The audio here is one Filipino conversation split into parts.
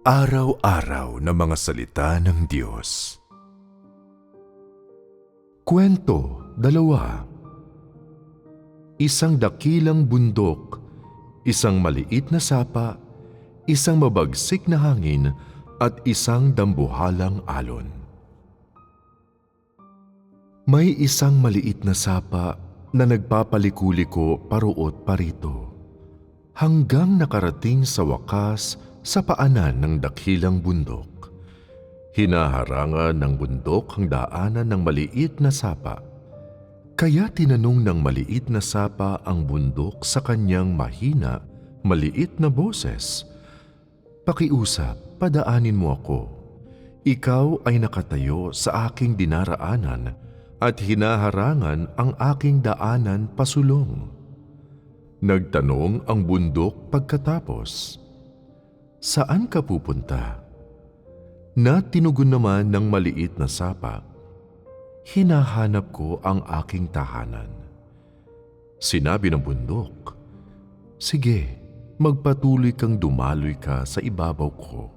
Araw-araw na mga salita ng Diyos. Kwento dalawa. Isang dakilang bundok, isang maliit na sapa, isang mabagsik na hangin at isang dambuhalang alon. May isang maliit na sapa na nagpapaliko-liko paruot parito hanggang nakarating sa wakas sa paanan ng dakilang bundok. Hinaharangan ng bundok ang daanan ng maliit na sapa. Kaya tinanong ng maliit na sapa ang bundok sa kanyang mahina, maliit na boses. Pakiusap, padaanin mo ako. Ikaw ay nakatayo sa aking dinaraanan at hinaharangan ang aking daanan pasulong. Nagtanong ang bundok pagkatapos, Saan ka pupunta? Na tinugon naman ng maliit na sapa, Hinahanap ko ang aking tahanan. Sinabi ng bundok, Sige, magpatuloy kang dumaloy ka sa ibabaw ko.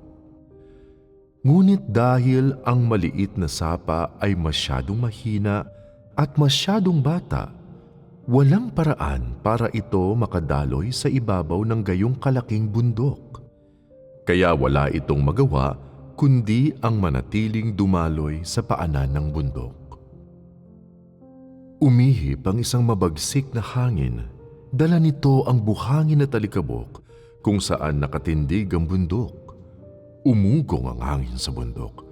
Ngunit dahil ang maliit na sapa ay masyadong mahina at masyadong bata, walang paraan para ito makadaloy sa ibabaw ng gayong kalaking bundok. Kaya wala itong magawa kundi ang manatiling dumaloy sa paanan ng bundok. Umihip ang isang mabagsik na hangin. Dala nito ang buhangin na talikabok kung saan nakatindig ang bundok. Umugong ang hangin sa bundok.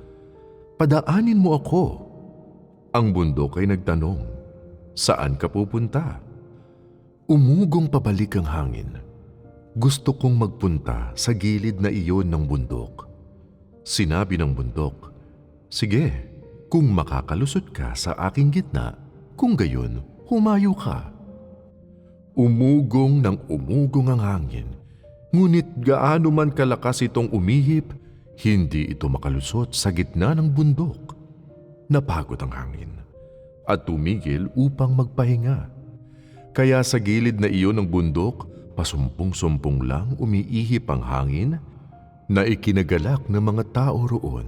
Padaanin mo ako. Ang bundok ay nagtanong, Saan ka pupunta? Umugong pabalik ang hangin. Gusto kong magpunta sa gilid na iyon ng bundok. Sinabi ng bundok, Sige, kung makakalusot ka sa aking gitna, kung gayon, humayo ka. Umugong ng umugong ang hangin, ngunit gaano man kalakas itong umihip, hindi ito makalusot sa gitna ng bundok. Napagod ang hangin at tumigil upang magpahinga. Kaya sa gilid na iyon ng bundok, pasumpong-sumpong lang umiihip ang hangin na ikinagalak ng mga tao roon.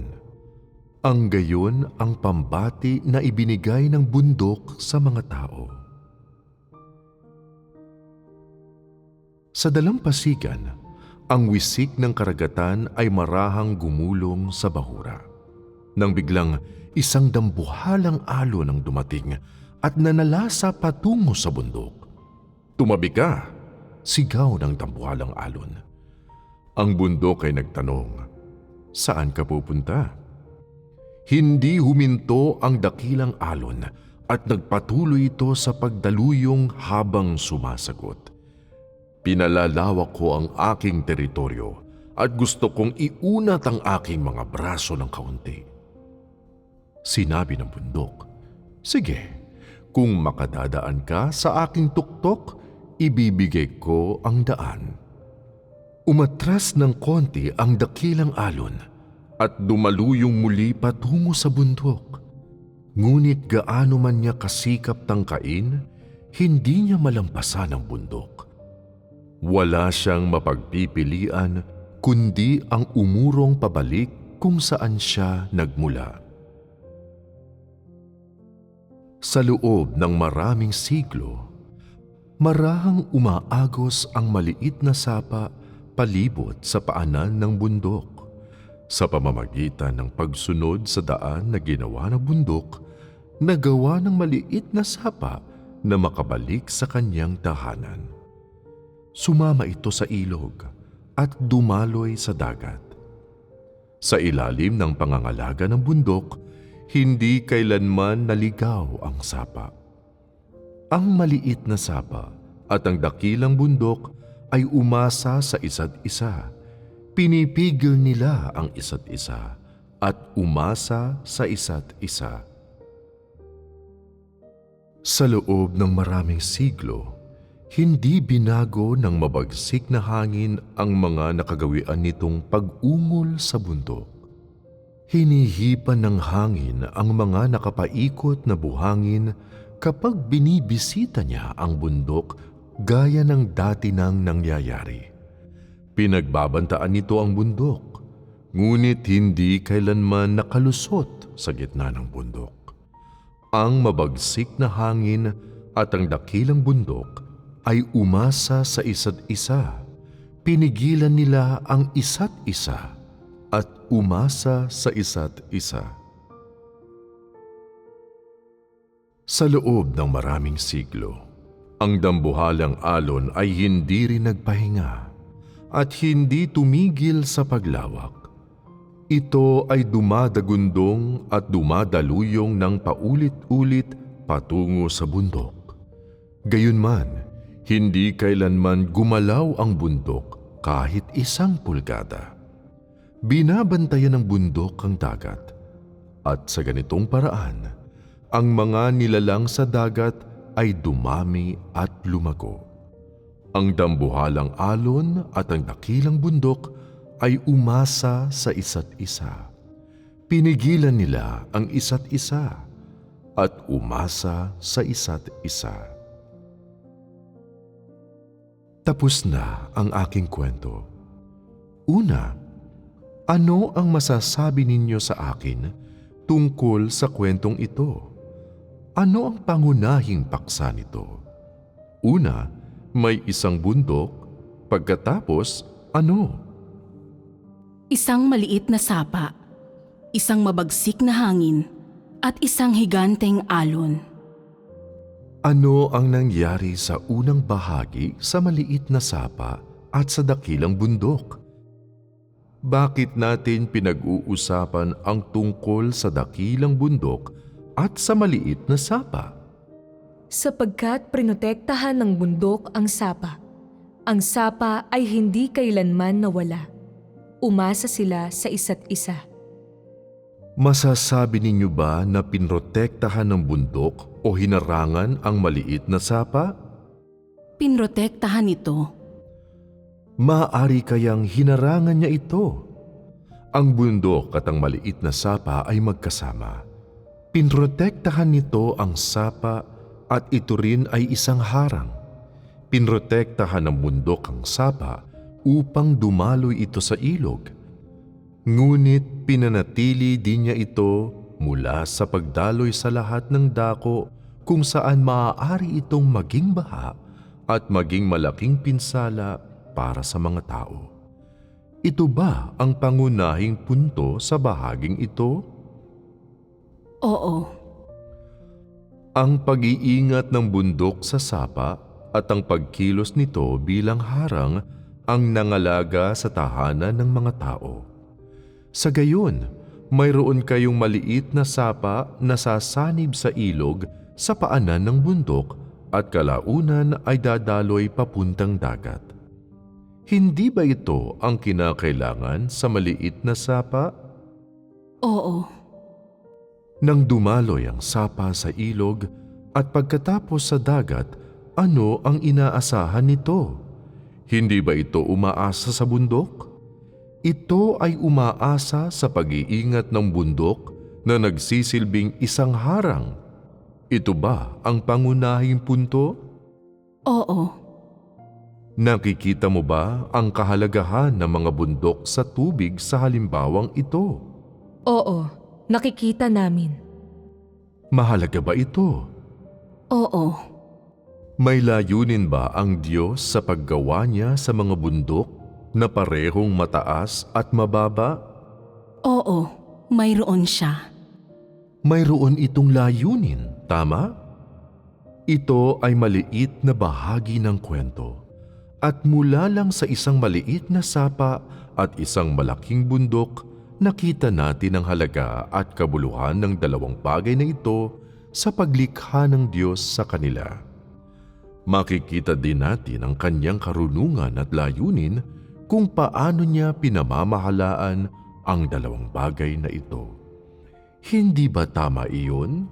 Ang gayon ang pambati na ibinigay ng bundok sa mga tao. Sa dalampasigan, ang wisik ng karagatan ay marahang gumulong sa bahura. Nang biglang isang dambuhalang alon ang dumating at nanalasa patungo sa bundok. Tumabi ka, sigaw ng dambuhalang alon. Ang bundok ay nagtanong, Saan ka pupunta? Hindi huminto ang dakilang alon at nagpatuloy ito sa pagdaluyong habang sumasagot. Pinalalawak ko ang aking teritoryo at gusto kong iunat ang aking mga braso ng kaunti. Sinabi ng bundok, Sige, kung makadadaan ka sa aking tuktok, ibibigay ko ang daan. Umatras ng konti ang dakilang alon at dumaluyong muli patungo sa bundok. Ngunit gaano man niya kasikap tangkain, hindi niya malampasan ang bundok. Wala siyang mapagpipilian kundi ang umurong pabalik kung saan siya nagmula. Sa loob ng maraming siglo, marahang umaagos ang maliit na sapa palibot sa paanan ng bundok. Sa pamamagitan ng pagsunod sa daan na ginawa ng bundok, nagawa ng maliit na sapa na makabalik sa kanyang tahanan. Sumama ito sa ilog at dumaloy sa dagat. Sa ilalim ng pangangalaga ng bundok, hindi kailanman naligaw ang sapa. Ang maliit na sapa at ang dakilang bundok ay umasa sa isa't isa. Pinipigil nila ang isa't isa at umasa sa isa't isa. Sa loob ng maraming siglo, hindi binago ng mabagsik na hangin ang mga nakagawian nitong pag-ungol sa bundok. Hinihipan ng hangin ang mga nakapaikot na buhangin kapag binibisita niya ang bundok gaya ng dati nang nangyayari. Pinagbabantaan nito ang bundok, ngunit hindi kailanman nakalusot sa gitna ng bundok. Ang mabagsik na hangin at ang dakilang bundok ay umasa sa isa't isa. Pinigilan nila ang isa't isa at umasa sa isa't isa. Sa loob ng maraming siglo, ang dambuhalang alon ay hindi rin nagpahinga at hindi tumigil sa paglawak. Ito ay dumadagundong at dumadaluyong ng paulit-ulit patungo sa bundok. Gayunman, hindi kailanman gumalaw ang bundok kahit isang pulgada. Binabantayan ng bundok ang dagat at sa ganitong paraan, ang mga nilalang sa dagat ay dumami at lumago. Ang dambuhalang alon at ang dakilang bundok ay umasa sa isa't isa. Pinigilan nila ang isa't isa at umasa sa isa't isa. Tapos na ang aking kwento. Una, ano ang masasabi ninyo sa akin tungkol sa kwentong ito? Ano ang pangunahing paksa nito? Una, may isang bundok. Pagkatapos, ano? Isang maliit na sapa, isang mabagsik na hangin, at isang higanteng alon. Ano ang nangyari sa unang bahagi sa maliit na sapa at sa dakilang bundok? Bakit natin pinag-uusapan ang tungkol sa dakilang bundok at sa maliit na sapa? Sapagkat prinotektahan ng bundok ang sapa. Ang sapa ay hindi kailanman nawala. Umasa sila sa isa't isa. Masasabi ninyo ba na pinrotektahan ng bundok o hinarangan ang maliit na sapa? Pinrotektahan ito. Maaari kayang hinarangan niya ito. Ang bundok at ang maliit na sapa ay magkasama. Pinrotektahan nito ang sapa at ito rin ay isang harang. Pinrotektahan ng bundok ang sapa upang dumaloy ito sa ilog. Ngunit pinanatili din niya ito mula sa pagdaloy sa lahat ng dako kung saan maaari itong maging baha at maging malaking pinsala para sa mga tao. Ito ba ang pangunahing punto sa bahaging ito? Oo, Ang pag-iingat ng bundok sa sapa at ang pagkilos nito bilang harang ang nangalaga sa tahanan ng mga tao. Sa gayon, mayroon kayong maliit na sapa na sasanib sa ilog sa paanan ng bundok at kalaunan ay dadaloy papuntang dagat. Hindi ba ito ang kinakailangan sa maliit na sapa? oo, Nang dumaloy ang sapa sa ilog at pagkatapos sa dagat, ano ang inaasahan nito? Hindi ba ito umaasa sa bundok? Ito ay umaasa sa pag-iingat ng bundok na nagsisilbing isang harang. Ito ba ang pangunahing punto? oo, Nakikita mo ba ang kahalagahan ng mga bundok sa tubig sa halimbawang ito? Oo, nakikita namin. Mahalaga ba ito? oo, May layunin ba ang Diyos sa paggawa niya sa mga bundok na parehong mataas at mababa? oo, mayroon siya. Mayroon itong layunin, tama? Ito ay maliit na bahagi ng kwento. At mula lang sa isang maliit na sapa at isang malaking bundok, nakita natin ang halaga at kabuluhan ng dalawang bagay na ito sa paglikha ng Diyos sa kanila. Makikita din natin ang kanyang karunungan at layunin kung paano niya pinamamahalaan ang dalawang bagay na ito. Hindi ba tama iyon?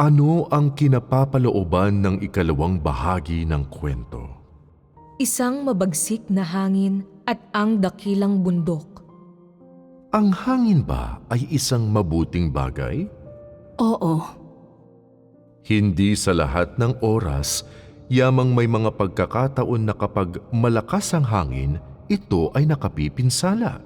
Ano ang kinapapalooban ng ikalawang bahagi ng kwento? Isang mabagsik na hangin at ang dakilang bundok. Ang hangin ba ay isang mabuting bagay? Oo, Hindi sa lahat ng oras, yamang may mga pagkakataon na kapag malakas ang hangin, ito ay nakapipinsala.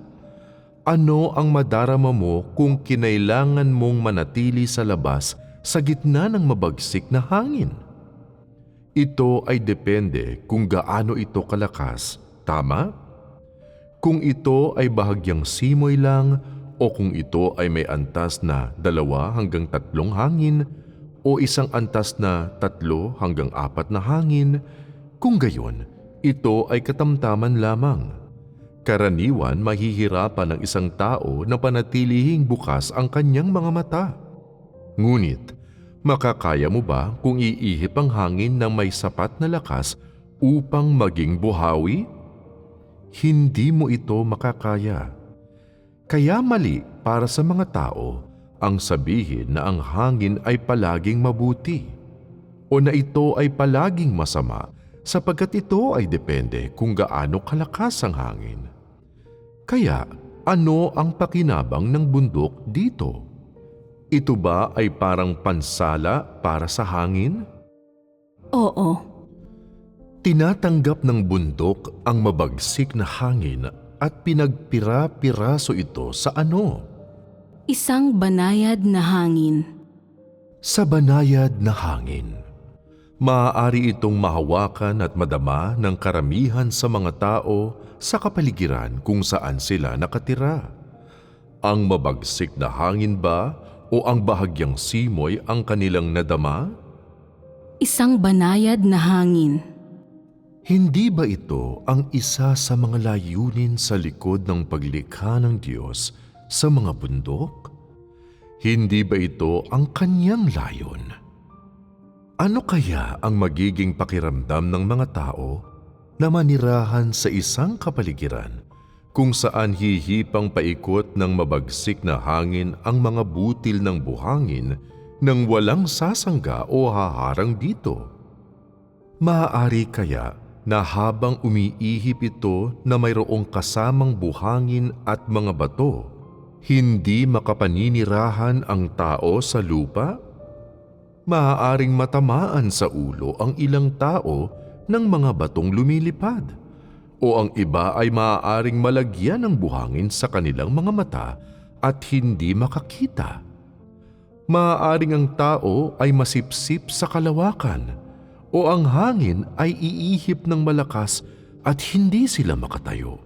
Ano ang madarama mo kung kinailangan mong manatili sa labas sa gitna ng mabagsik na hangin? Ito ay depende kung gaano ito kalakas, tama? Kung ito ay bahagyang simoy lang o kung ito ay may antas na dalawa hanggang tatlong hangin o isang antas na tatlo hanggang apat na hangin, kung gayon, ito ay katamtaman lamang. Karaniwan mahihirapan ng isang tao na panatilihing bukas ang kanyang mga mata. Ngunit, makakaya mo ba kung iihip ang hangin ng may sapat na lakas upang maging buhawi? Hindi mo ito makakaya. Kaya mali para sa mga tao ang sabihin na ang hangin ay palaging mabuti o na ito ay palaging masama sapagkat ito ay depende kung gaano kalakas ang hangin. Kaya ano ang pakinabang ng bundok dito? Ito ba ay parang pansala para sa hangin? Oo, Tinatanggap ng bundok ang mabagsik na hangin at pinagpira-piraso ito sa ano? isang banayad na hangin. Sa banayad na hangin. Maaari itong mahawakan at madama ng karamihan sa mga tao sa kapaligiran kung saan sila nakatira. Ang mabagsik na hangin ba o ang bahagyang simoy ang kanilang nadama? Isang banayad na hangin. Hindi ba ito ang isa sa mga layunin sa likod ng paglikha ng Diyos sa mga bundok? Hindi ba ito ang kanyang layon? Ano kaya ang magiging pakiramdam ng mga tao na manirahan sa isang kapaligiran kung saan hihipang paikot ng mabagsik na hangin ang mga butil ng buhangin nang walang sasangga o haharang dito? Maaari kaya na habang umiihip ito na mayroong kasamang buhangin at mga bato, hindi makapaninirahan ang tao sa lupa? Maaaring matamaan sa ulo ang ilang tao ng mga batong lumilipad o ang iba ay maaaring malagyan ng buhangin sa kanilang mga mata at hindi makakita. Maaaring ang tao ay masipsip sa kalawakan o ang hangin ay iihip ng malakas at hindi sila makatayo.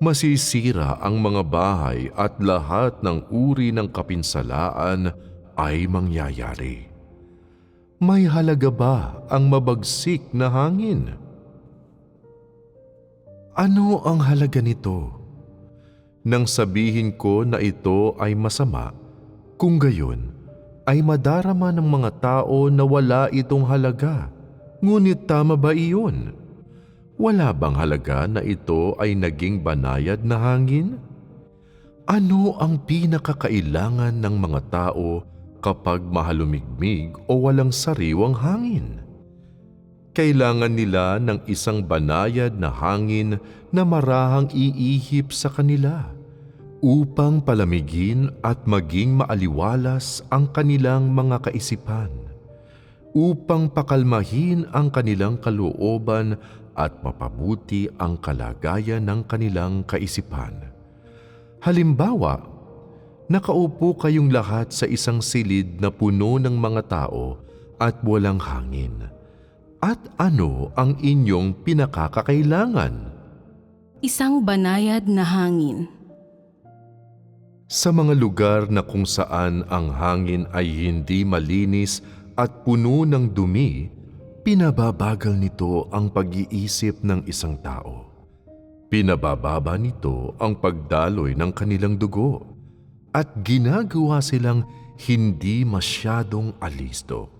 Masisira ang mga bahay at lahat ng uri ng kapinsalaan ay mangyayari. May halaga ba ang mabagsik na hangin? Ano ang halaga nito? Nang sabihin ko na ito ay masama, kung gayon, ay madarama ng mga tao na wala itong halaga. Ngunit tama ba iyon? Wala bang halaga na ito ay naging banayad na hangin? Ano ang pinakakailangan ng mga tao kapag mahalumigmig o walang sariwang hangin? Kailangan nila ng isang banayad na hangin na marahang iihip sa kanila upang palamigin at maging maaliwalas ang kanilang mga kaisipan, upang pakalmahin ang kanilang kalooban at mapabuti ang kalagayan ng kanilang kaisipan. Halimbawa, nakaupo kayong lahat sa isang silid na puno ng mga tao at walang hangin. At ano ang inyong pinakakakailangan? Isang banayad na hangin. Sa mga lugar na kung saan ang hangin ay hindi malinis at puno ng dumi, pinababagal nito ang pag-iisip ng isang tao. Pinabababa nito ang pagdaloy ng kanilang dugo at ginagawa silang hindi masyadong alisto.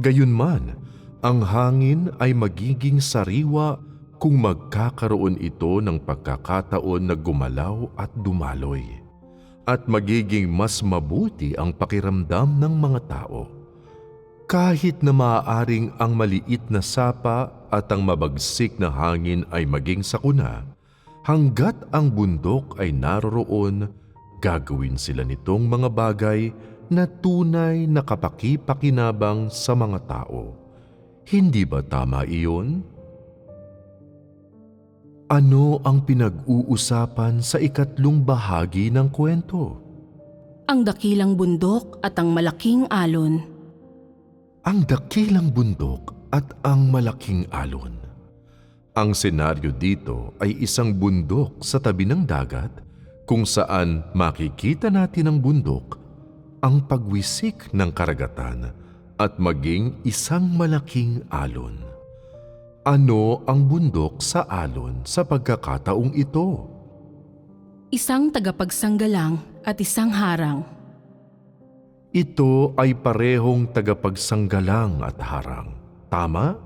Gayunman, ang hangin ay magiging sariwa kung magkakaroon ito ng pagkakataon na gumalaw at dumaloy at magiging mas mabuti ang pakiramdam ng mga tao. Kahit na maaaring ang maliit na sapa at ang mabagsik na hangin ay maging sakuna, hanggat ang bundok ay naroroon, gagawin sila nitong mga bagay na tunay na kapaki-pakinabang sa mga tao. Hindi ba tama iyon? Ano ang pinag-uusapan sa ikatlong bahagi ng kwento? Ang dakilang bundok at ang malaking alon. Ang dakilang bundok at ang malaking alon. Ang senaryo dito ay isang bundok sa tabi ng dagat kung saan makikita natin ang bundok, ang pagwisik ng karagatan at maging isang malaking alon. Ano ang bundok sa alon sa pagkakataong ito? Isang tagapagsanggalang at isang harang. Ito ay parehong tagapagsanggalang at harang. Tama?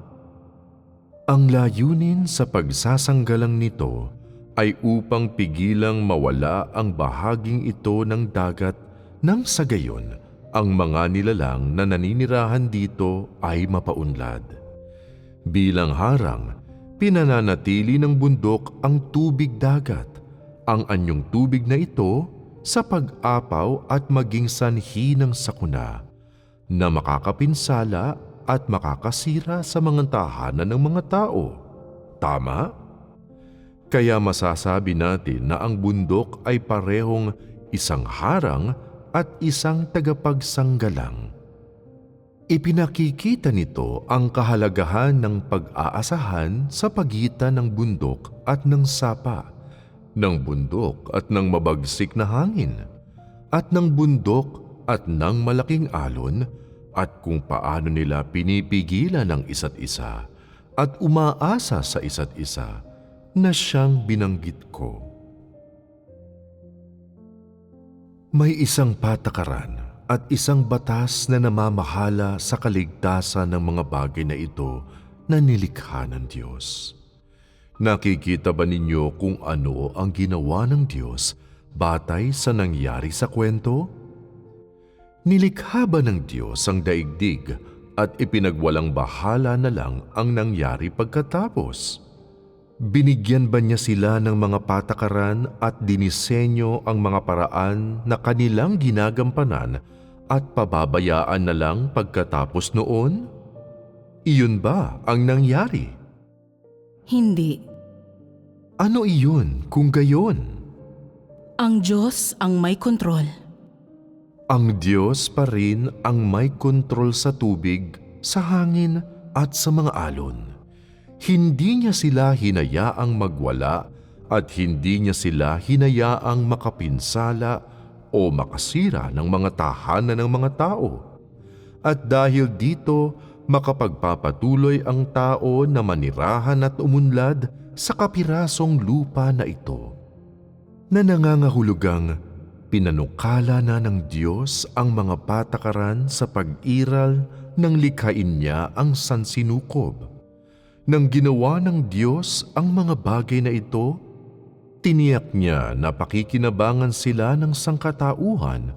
Ang layunin sa pagsasanggalang nito ay upang pigilang mawala ang bahaging ito ng dagat nang sa gayon ang mga nilalang na naninirahan dito ay mapaunlad. Bilang harang, pinananatili ng bundok ang tubig dagat, ang anyong tubig na ito sa pag-apaw at maging sanhi ng sakuna na makakapinsala at makakasira sa mga tahanan ng mga tao. Tama? Kaya masasabi natin na ang bundok ay parehong isang harang at isang tagapagsanggalang. Ipinakikita nito ang kahalagahan ng pag-aasahan sa pagitan ng bundok at ng sapa, ng bundok at ng mabagsik na hangin, at ng bundok at ng malaking alon at kung paano nila pinipigilan ang isa't isa at umaasa sa isa't isa na siyang binanggit ko. May isang patakaran at isang batas na namamahala sa kaligtasan ng mga bagay na ito na nilikha ng Diyos. Nakikita ba ninyo kung ano ang ginawa ng Diyos batay sa nangyari sa kwento? Nilikha ba ng Diyos ang daigdig at ipinagwalang bahala na lang ang nangyari pagkatapos? Binigyan ba niya sila ng mga patakaran at dinisenyo ang mga paraan na kanilang ginagampanan at pababayaan na lang pagkatapos noon? Iyon ba ang nangyari? Hindi. Ano iyon kung gayon? Ang Diyos ang may kontrol. Ang Diyos pa rin ang may kontrol sa tubig, sa hangin at sa mga alon. Hindi niya sila hinayaang magwala at hindi niya sila hinayaang makapinsala o makasira ng mga tahanan ng mga tao. At dahil dito, makapagpapatuloy ang tao na manirahan at umunlad sa kapirasong lupa na ito. Na nangangahulugang pinanukala na ng Diyos ang mga patakaran sa pag-iral ng likhain niya ang sansinukob. Nang ginawa ng Diyos ang mga bagay na ito, tiniyak niya na pakikinabangan sila ng sangkatauhan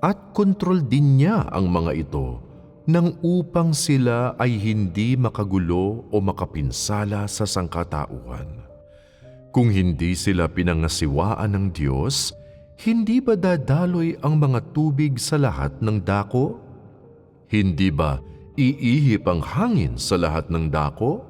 at kontrol din niya ang mga ito nang upang sila ay hindi makagulo o makapinsala sa sangkatauhan. Kung hindi sila pinangasiwaan ng Diyos, hindi ba dadaloy ang mga tubig sa lahat ng dako? Hindi ba iihip ang hangin sa lahat ng dako?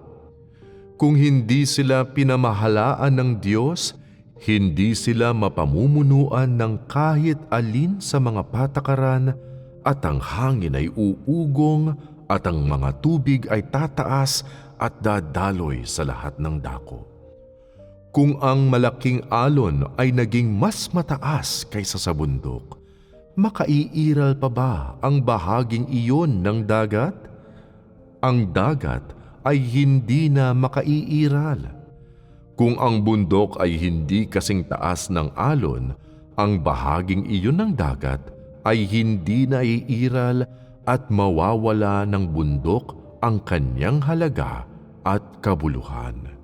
Kung hindi sila pinamahalaan ng Diyos, hindi sila mapamumunuan ng kahit alin sa mga patakaran at ang hangin ay uugong at ang mga tubig ay tataas at dadaloy sa lahat ng dako. Kung ang malaking alon ay naging mas mataas kaysa sa bundok, makaiiral pa ba ang bahaging iyon ng dagat? Ang dagat ay hindi na makaiiral. Kung ang bundok ay hindi kasing taas ng alon, ang bahaging iyon ng dagat ay hindi na iiral at mawawala ng bundok ang kanyang halaga at kabuluhan.